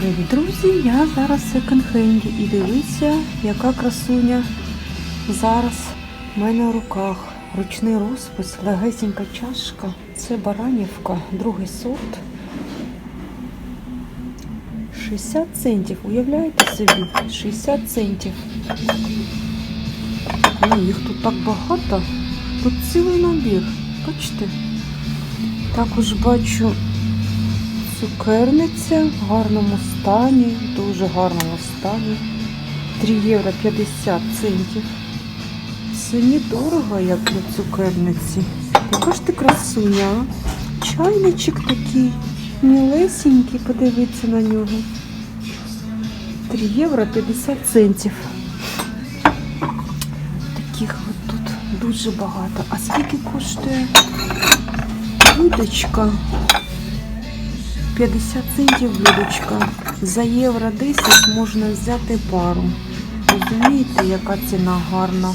Привіт, друзі! Я зараз в секонд-хенді і дивіться, яка красуня зараз в мене в руках. Ручний розпис, легесенька чашка. Це баранівка, другий сорт. 60 центів. Уявляєте собі? 60 центів. Ну, їх тут так багато. Тут цілий набір. Бачите? Також бачу цукерниця в гарному стані, дуже гарному стані. 3 євро 50 центів. Це недорого, як на цукерниці. Яка ж ти красуня? а? Чайничок такий, мілесенький, подивіться на нього. 3 євро 50 центів. Таких от тут дуже багато. А скільки коштує удочка? 50 центів блюдечка. За євро 10 можна взяти пару. Розумієте, яка ціна гарна.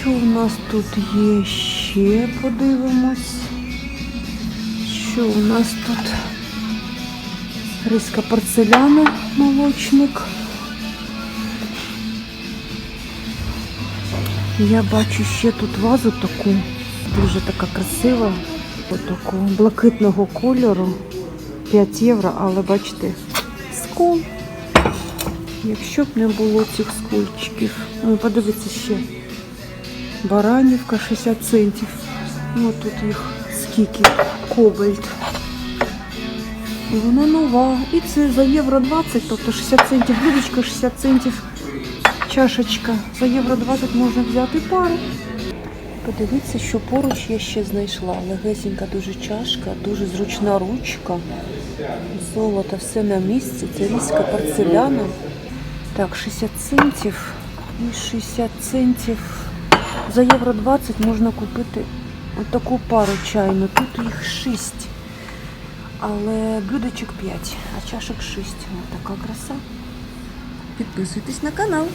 Що в нас тут є ще? Подивимось. Що у нас тут? Риска порцеляна, молочник. Я бачу ще тут вазу таку, дуже така красива, такого блакитного кольору. 5 євро, але бачите, скол. Якщо б не було цих скольчиків. Ну, подивіться ще. Баранівка 60 центів. Ну, тут їх скільки кобальт. Вона нова. І це за євро 20, тобто 60 центів блюдечко, 60 центів чашечка. За євро 20 можна взяти пару. Подивіться, що поруч я ще знайшла. Легесенька дуже чашка, дуже зручна ручка. Золото все на місці. Це різька порцеляна. Так, 60 центів і 60 центів. За євро 20 можна купити отаку пару чайну. Тут їх 6. Але блюдечок 5, а чашок 6. Ось така краса. Підписуйтесь на канал.